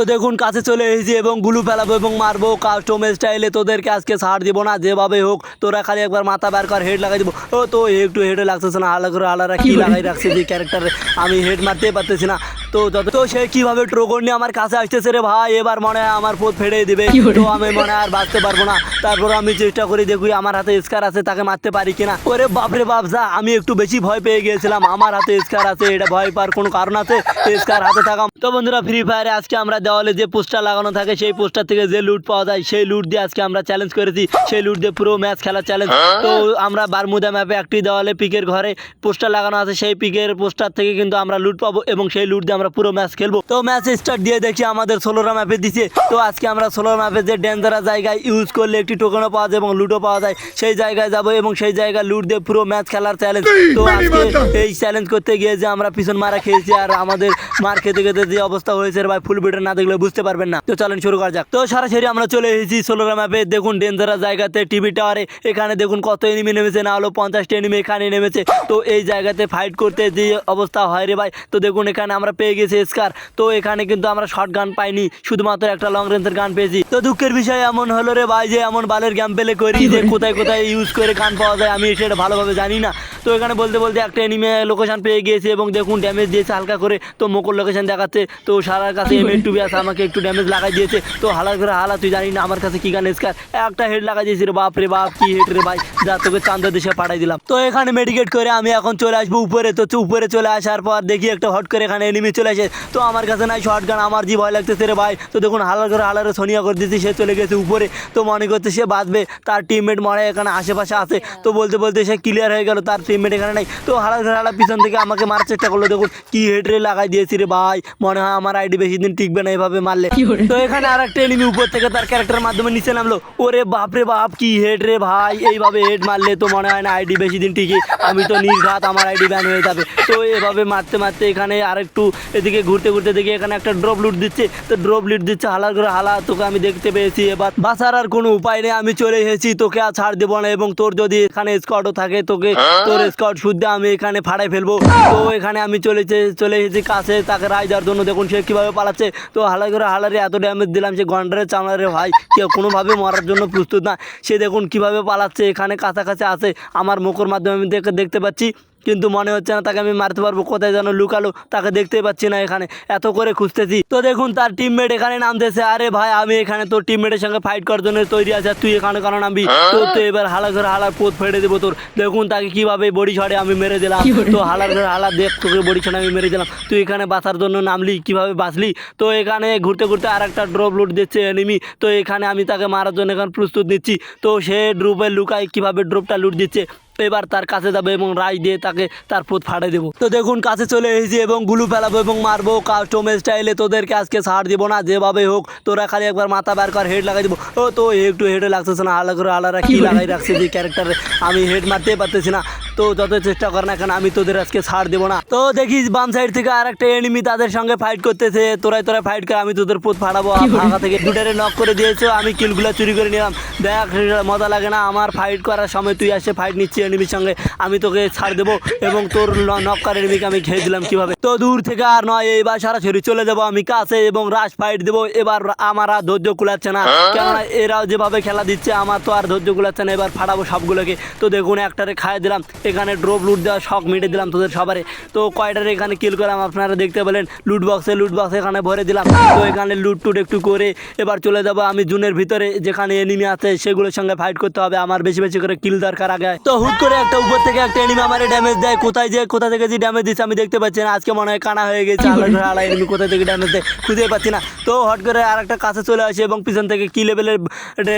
তো দেখুন কাছে চলে এসেছি এবং গুলু ফেলাবো এবং মারবো। কাস্টম স্টাইলে তোদেরকে আজকে ছাড় দিব না যেভাবে হোক। তোরা খালি একবার মাথা বার কর হেড লাগাই দিব। ও তো একটু হেডে লাগতেছে না আলাদা করে আলাদা কি লাগাই রাখছে যে ক্যারেক্টারে আমি হেড মারতেই পারতেছি না। তো যত তো সে কীভাবে ট্রোগন নিয়ে আমার কাছে আসতেছে রে ভাই? এবার মনে হয় আমার পথ ফেড়ে দিবে। তো আমি মনে আর বাঁচতে পারব না। তারপর আমি চেষ্টা করি দেখুই আমার হাতে স্কার আছে তাকে মারতে পারি কিনা। ওরে বাপরে বাপ যা আমি একটু বেশি ভয় পেয়ে গিয়েছিলাম। আমার হাতে স্কার আছে এটা ভয় পাওয়ার কোনো কারণ আছে? স্কার হাতে থাকা তো বন্ধুরা ফ্রি ফায়ারে আজকে আমরা দেওয়ালে যে পোস্টার লাগানো থাকে সেই পোস্টার থেকে যে লুট পাওয়া যায় সেই লুট দিয়ে আজকে আমরা চ্যালেঞ্জ করেছি। সেই লুট দিয়ে পুরো ম্যাচ খেলার চ্যালেঞ্জ তো আমরা বারমুদা ম্যাপে একটি দেওয়ালে পিকের ঘরে পোস্টার লাগানো আছে। সেই পিকের পোস্টার থেকে কিন্তু আমরা লুট পাবো এবং সেই লুট দিয়ে আমরা পুরো ম্যাচ খেলব। তো ম্যাচ স্টার্ট দিয়ে দেখি আমাদের ষোলোরা ম্যাপে দিছে। তো আজকে আমরা ষোলোরা ম্যাপে যে ডেঞ্জারাস জায়গায় ইউজ করলে একটি টোকেনও পাওয়া যায় এবং লুটও পাওয়া যায় সেই জায়গায় যাব এবং সেই জায়গায় লুট দিয়ে পুরো ম্যাচ খেলার চ্যালেঞ্জ তো আজকে এই চ্যালেঞ্জ করতে গিয়ে যে আমরা পিছন মারা খেয়েছি আর আমাদের মার খেতে খেতে যে অবস্থা হয়েছে ভাই ফুল ভিডিও না দেখলে বুঝতে পারবেন না। তো চলেন শুরু করা যাক। তো সরাসরি আমরা চলে এসেছি ষোলোরা ম্যাপে দেখুন ডেঞ্জারাস জায়গাতে টিভি টাওয়ারে এখানে দেখুন কত এনিমি নেমেছে না হলো পঞ্চাশটা এনিমি এখানে নেমেছে। তো এই জায়গাতে ফাইট করতে যে অবস্থা হয় রে ভাই তো দেখুন এখানে আমরা পেয়ে গেছি স্কার তো এখানে কিন্তু আমরা শর্ট গান পাইনি শুধুমাত্র একটা লং রেঞ্জের গান পেয়েছি। তো দুঃখের বিষয় এমন হলো রে ভাই যে এমন বালের গ্যাম্পেলে করি যে কোথায় কোথায় ইউজ করে গান পাওয়া যায় আমি সেটা ভালোভাবে জানি না। তো এখানে বলতে বলতে একটা এনিমে লোকেশান পেয়ে গিয়েছে এবং দেখুন ড্যামেজ দিয়েছে হালকা করে। তো মোকর লোকেশন দেখাচ্ছে। তো সারার কাছে এম টু আছে আমাকে একটু ড্যামেজ লাগাই দিয়েছে। তো হালার করে হালা তুই জানি না আমার কাছে কী গান স্কার একটা হেড লাগাই দিয়েছি রে বাপ রে বাপ কি হেড রে ভাই। যা তোকে চান্দা দেশে পাঠাই দিলাম। তো এখানে মেডিকেট করে আমি এখন চলে আসব উপরে। তো উপরে চলে আসার পর দেখি একটা হট করে এখানে এনিমি চলে আসে তো আমার কাছে নাই শর্ট গান আমার জি ভয় লাগতেছে রে ভাই। তো দেখুন হালার করে হালারে সোনিয়া করে দিয়েছি সে চলে গেছে উপরে। তো মনে করছে সে বাঁচবে তার টিমমেট হয় এখানে আশেপাশে আছে। তো বলতে বলতে সে ক্লিয়ার হয়ে গেল তার টিমমেট এখানে নাই। তো করে হালা পিছন থেকে আমাকে মারার চেষ্টা করল। দেখুন কি হেড রে লাগাই দিয়েছি রে ভাই। মনে হয় আমার আইডি বেশি দিন টিকবে না এভাবে মারলে। তো এখানে আর একটা এনিমি উপর থেকে তার ক্যারেক্টারের মাধ্যমে নিচে নামলো। ওরে বাপ রে বাপ কি হেড রে ভাই। এইভাবে হেড মারলে তো মনে হয় না আইডি বেশি দিন টিকে। আমি তো নির্ঘাত আমার আইডি ব্যান হয়ে যাবে। তো এভাবে মারতে মারতে এখানে আরেকটু এদিকে ঘুরতে ঘুরতে দেখি এখানে একটা ড্রপ লুট দিচ্ছে। তো ড্রপ লুট দিচ্ছে হালার করে হালা তোকে আমি দেখতে পেয়েছি এবার। বাঁচার আর কোনো উপায় নেই। আমি চলে এসেছি। তোকে আর ছাড় দেবো না। এবং তোর যদি এখানে স্কটও থাকে তোকে তোর স্কট শুদ্ধে আমি এখানে ফাড়াই ফেলব। তো এখানে আমি চলেছে, চলে এসেছি কাছে, তাকে রায় দেওয়ার জন্য দেখুন সে কীভাবে পালাচ্ছে। তো হালা করে হালারে এত ড্যামেজ দিলাম সে গন্ডারে চামড়ারে ভাই, কেউ কোনোভাবে মরার জন্য প্রস্তুত না। সে দেখুন কীভাবে পালাচ্ছে, এখানে কাছাকাছি আছে। আমার মুখের মাধ্যমে আমি দেখে, দেখতে পাচ্ছি। কিন্তু মনে হচ্ছে না তাকে আমি মারতে পারব। কোথায় যেন লুকালো তাকে দেখতেই পাচ্ছি না এখানে। এত করে খুঁজতেছি। তো দেখুন তার টিমমেট এখানে নামতেছে। আরে ভাই আমি এখানে তোর টিমমেটের সঙ্গে ফাইট করার জন্য তৈরি আছে। তুই এখানে কেন নামবি? তোর তো এবার হালা করে হালার পোত ফেটে দেবো তোর। দেখুন তাকে কীভাবে বডি ছড়ে আমি মেরে দিলাম। তো হালার করে হালা দেখ তোকে বডি ছড়ে আমি মেরে দিলাম। তুই এখানে বাঁচার জন্য নামলি কীভাবে বাঁচলি? তো এখানে ঘুরতে ঘুরতে আর একটা ড্রপ লুট দিচ্ছে এনিমি তো এখানে আমি তাকে মারার জন্য এখন প্রস্তুত নিচ্ছি। তো সে ড্রুপে লুকায় কীভাবে ড্রপটা লুট দিচ্ছে? এবার তার কাছে যাব এবং রাই দিয়ে তাকে তার পোত ফাটে দেবো। তো দেখুন কাছে চলে এসেছি এবং গুলু ফেলাবো এবং মারবো। কাস্টম স্টাইলে তোদেরকে আজকে ছাড় দিব না যেভাবে হোক তোরা খালি একবার মাথা বার কর হেড লাগাই দিব। ও তো একটু হেডে লাগতেছে না আলাদা করে আলাদা কি লাগাই রাখছে যে ক্যারেক্টারে আমি হেড মারতেই পারতেছি না। তো যত চেষ্টা কর না কেন আমি তোদের আজকে ছাড় দেবো না। তো দেখি বাম সাইড থেকে আর একটা এনিমি তাদের সঙ্গে ফাইট করতেছে। তোরাই তোরাই ফাইট করে আমি তোদের পোত ফাটাবো। ফাঁকা থেকে দুটারে নক করে দিয়েছ আমি কিলগুলো চুরি করে নিলাম। দেখ মজা লাগে না আমার ফাইট করার সময় তুই এসে ফাইট নিচ্ছি এনিমির সঙ্গে। আমি তোকে ছাড় দেবো এবং তোর নক করে এনিমিকে আমি খেয়ে দিলাম কীভাবে? তো দূর থেকে আর নয় এবার সরাসরি চলে যাব আমি কাছে এবং রাশ ফাইট দেবো। এবার আমার আর ধৈর্য কুলাচ্ছে না। কেননা এরাও যেভাবে খেলা দিচ্ছে আমার তো আর ধৈর্য কুলাচ্ছে না এবার ফাটাবো সবগুলোকে। তো দেখুন একটারে খাইয়ে দিলাম। এখানে ড্রপ লুট দেওয়ার শখ মিটে দিলাম তোদের সবারে। তো কয়টারে এখানে কিল করলাম আপনারা দেখতে পেলেন? লুট বক্সে লুট বক্স এখানে ভরে দিলাম। তো এখানে লুট টুট একটু করে এবার চলে যাব আমি জুনের ভিতরে, যেখানে এনিমি আছে সেগুলোর সঙ্গে ফাইট করতে হবে। আমার বেশি বেশি করে কিল দরকার আগে। তো হুট করে একটা উপর থেকে একটা এনিমি আমার ড্যামেজ দেয়। কোথায় যে, কোথা থেকে যে ড্যামেজ দিচ্ছে আমি দেখতে পাচ্ছি না। আজকে মনে হয় কানা হয়ে গেছে। আলাদা এনিমি কোথায় থেকে ড্যামেজ দেয় খুঁজে পাচ্ছি না। তো হট করে আর একটা কাছে চলে আসে এবং পিছন থেকে কি লেভেলের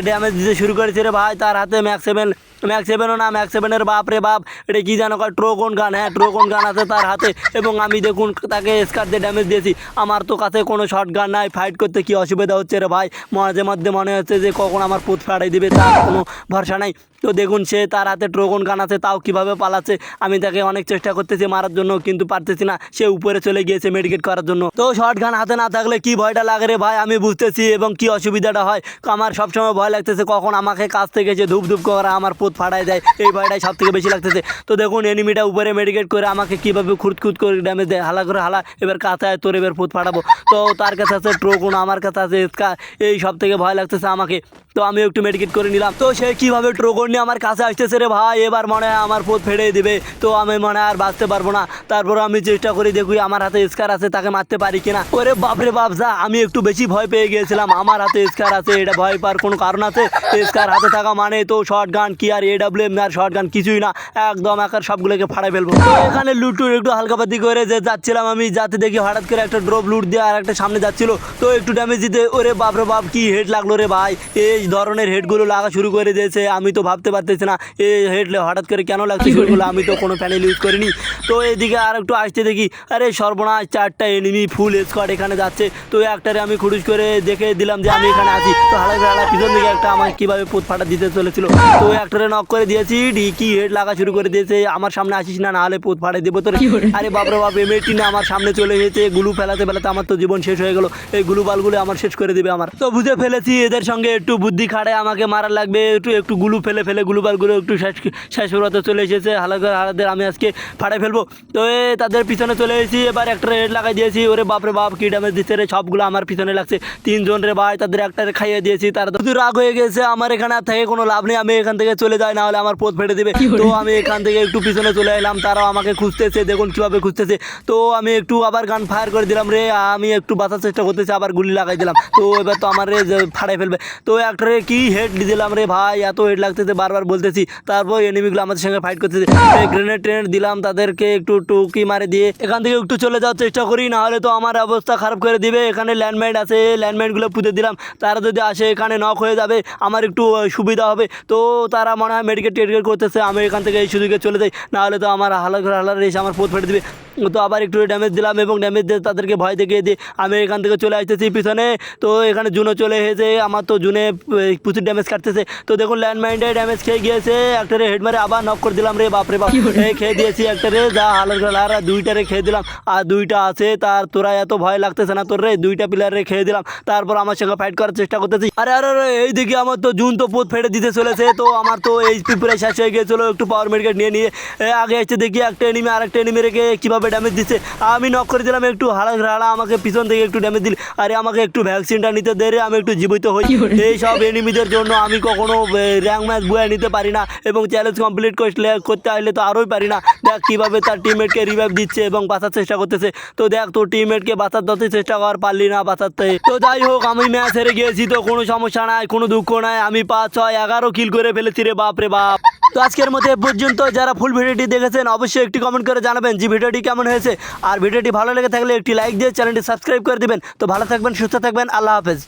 ড্যামেজ দিতে শুরু করেছে রে ভাই? তার হাতে ম্যাক্স সেভেন ম্যাক্স সেভেনও না ম্যাক্স সেভেনের বাপ রে বাপ। এটা কি জানো ট্রোকন গান হ্যাঁ ট্রোকন গান আছে তার হাতে। এবং আমি দেখুন তাকে স্কার দিয়ে ড্যামেজ দিয়েছি। আমার তো কাছে কোনো শর্ট গান নাই ফাইট করতে কি অসুবিধা হচ্ছে রে ভাই? মাঝে মধ্যে মনে হচ্ছে যে কখন আমার পুত ফাড়াই দিবে, তার কোনো ভরসা নাই। তো দেখুন সে তার হাতে ট্রোকন গান আছে, তাও কীভাবে পালাচ্ছে? আমি তাকে অনেক চেষ্টা করতেছি মারার জন্য, কিন্তু পারতেছি না। সে উপরে চলে গিয়েছে মেডিকেট করার জন্য। তো শর্ট গান হাতে না থাকলে কি ভয়টা লাগে রে ভাই? আমি বুঝতেছি এবং কি অসুবিধাটা হয়। আমার সবসময় ভয় লাগতেছে কখন আমাকে কাছ থেকে যে ধূপ ধূপ করা আমার পুত ফাটাই দেয়, এই ভয়টাই সব থেকে বেশি লাগতেছে। তো দেখুন এনিমিটা উপরে মেডিকেট করে আমাকে কীভাবে খুঁত খুঁত করে ড্যামেজ দেয়? হালা করে হালা, এবার কাঁথায় তোর এবার পোত ফাটাবো। তো তার কাছে আছে ট্রোকুন আমার কাছে আছে এই সব থেকে ভয় লাগতেছে আমাকে। তো আমি একটু মেডিকেট করে নিলাম। তো সে কীভাবে ট্রোকন নিয়ে আমার কাছে আসতেছে রে ভাই? এবার মনে হয় আমার পোত ফেড়ে দিবে। তো আমি মনে আর বাঁচতে পারব না। তারপর আমি চেষ্টা করি দেখি আমার হাতে স্কার আছে, তাকে মারতে পারি কিনা। ওরে বাপরে বাপ, যা, আমি একটু বেশি ভয় পেয়ে গিয়েছিলাম। আমার হাতে স্কার আছে, এটা ভয় পাওয়ার কোনো কারণ আছে? স্কার হাতে থাকা মানে তো শর্ট গান কি আর এডাব্লিউ এম আর শর্ট গান কিছুই না। একদম একার সবগুলোকে ফাড়াই ফেলব। এখানে লুটুর একটু হালকাপাতি করে যে যাচ্ছিলাম আমি, যাতে দেখি হঠাৎ করে একটা ড্রপ লুট দিয়ে আর একটা সামনে যাচ্ছিল। তো একটু ড্যামেজ দিতে, ওরে বাপরে বাপ, কি হেড লাগল রে ভাই? এই ধরনের হেডগুলো লাগা শুরু করে দিয়েছে, আমি তো ভাবতে পারতেছি না, এই হেড হঠাৎ করে কেন লাগছে সেগুলো আমি তো কোনো প্যানেল ইউজ করিনি। তো এদিকে আর একটু আসতে দেখি, আরে সর্বনাশ, চারটা এনিমি ফুল স্কোয়াড এখানে যাচ্ছে। তো একটারে আমি খুরুজ করে দেখে দিলাম যে আমি এখানে আছি। তো হালা হালা পিছন দিকে একটা আমার কীভাবে পোত ফাটা দিতে চলেছিল। তো একটারে নক করে দিয়েছি, ডি, কি হেড লাগা শুরু করে দিয়েছে আমার সামনে আসিস না নাহলে পোত ফাটে দেবো তোর। আরে বাপরে বাপ এমএটি না আমার সামনে চলে এসেছে গুলু ফেলাতে ফেলাতে আমার তো জীবন শেষ হয়ে গেল। এই গুলু বালগুলো আমার শেষ করে দেবে আমার। তো বুঝে ফেলেছি এদের সঙ্গে একটু বুদ্ধি খাড়ে আমাকে মারার লাগবে একটু একটু গুলু ফেলে ফেলে গুলু বালগুলো একটু শেষ শেষ করতে চলে এসেছে। হালাকা হালাদের আমি আজকে ফাড়ে ফেলব। তো এ তাদের পিছনে চলে এসেছি এবার একটা রেড লাগাই দিয়েছি। ওরে বাপরে বাপ কি ড্যামেজ দিচ্ছে রে সবগুলো আমার পিছনে লাগছে। তিনজন রে ভাই তাদের একটা খাইয়ে দিয়েছি তারা তো শুধু রাগ হয়ে গেছে। আমার এখানে আর থেকে কোনো লাভ নেই আমি এখান থেকে চলে যাই না হলে আমার পথ ফেটে দেবে। তো আমি এখান থেকে একটু পিছনে চলে এলাম, তারাও আমাকে খুঁজতেছে, দেখুন কীভাবে খুঁজতেছে। তো আমি একটু আবার গান ফায়ার করে দিলাম রে, আমি একটু বাঁচার চেষ্টা করতেছি, আবার গুলি লাগাই দিলাম। তো এবার তো আমার রে ফাড়াই ফেলবে। তো একটা রে কি হেড দিলাম রে ভাই, এত হেড লাগতেছে, বারবার বলতেছি। তারপর এনিমিগুলো আমাদের সঙ্গে ফাইট করতেছে। গ্রেনেড ট্রেনেড দিলাম, তাদেরকে একটু টুকি মারে দিয়ে। এখান থেকে একটু চলে যাওয়ার চেষ্টা করি না হলে তো আমার অবস্থা খারাপ করে দিবে। এখানে ল্যান্ডমাইন আছে ল্যান্ডমাইনগুলো পুঁতে দিলাম। তারা যদি আসে, এখানে নক হয়ে যাবে, আমার একটু সুবিধা হবে। তো তারা মনে হয় মেডিকেল টেডিকেল করতেছে, আমি এখান থেকে এই সুযোগে চলে যাই না হলে তো আমার হালার হালার এসে আমার পোত ফেটে দিবে। তো আবার একটু ড্যামেজ দিলাম এবং ড্যামেজ দিয়ে তাদেরকে ভয় দেখিয়ে দিয়ে আমি এখান থেকে চলে আসতেছি পিছনে। তো এখানে জুনো চলে এসেছে আমার তো জুনে প্রচুর ড্যামেজ কাটতেছে। তো দেখুন ল্যান্ডমাইন্ডে ড্যামেজ খেয়ে গিয়েছে। একটারে হেড মারে আবার নক করে দিলাম রে বাপরে বাপ। এই খেয়ে দিয়েছি একটারে যা হালার আর দুইটারে খেয়ে দিলাম। আর দুইটা আছে তার তোরা এত ভয় লাগতেছে না তোর রে দুইটা প্লেয়ারে খেয়ে দিলাম। তারপর আমার সঙ্গে ফাইট করার চেষ্টা করতেছি। আরে আরে এই দিকে আমার তো জুন তো পোত ফেটে দিতে চলেছে। তো আমার তো এইচপি পুরো শেষ হয়ে গিয়েছিল একটু পাওয়ার মেডিকেট নিয়ে নিয়ে আগে এসে দেখি একটা এনিমি আর একটা এনিমি রেখে কীভাবে ড্যামেজ দিচ্ছে। আমি নক করে দিলাম একটু হাড়া হাড়া আমাকে পিছন থেকে একটু ড্যামেজ দিল। আরে আমাকে একটু ভ্যাকসিনটা নিতে দে রে আমি একটু জীবিত হই। এই সব এনিমিদের জন্য আমি কখনো র্যাঙ্ক ম্যাচ বয়ে নিতে পারি না এবং চ্যালেঞ্জ কমপ্লিট করতে আসলে তো আরোই পারি না। দেখ কীভাবে তার টিমমেটকে রিভাইভ দিচ্ছে এবং বাঁচার চেষ্টা করতেছে। তো দেখ তোর টিমমেটকে বাঁচার বাঁচাতে চেষ্টা কর পারলি না বাঁচাতে। তো যাই হোক আমি ম্যাচ হেরে গিয়েছি তো কোনো সমস্যা নাই কোনো দুঃখ নাই। আমি পাঁচ ছয় এগারো কিল করে ফেলেছি রে বাপ রে বাপ। তো আজকের মধ্যে এ পর্যন্ত। যারা ফুল ভিডিওটি দেখেছেন, অবশ্যই একটি কমেন্ট করে জানাবেন যে ভিডিওটি কেমন হয়েছে। আর ভিডিওটি ভালো লেগে থাকলে একটি লাইক দিয়ে চ্যানেলটি সাবস্ক্রাইব করে দিবেন। তো ভালো থাকবেন, সুস্থ থাকবেন, আল্লাহ হাফেজ।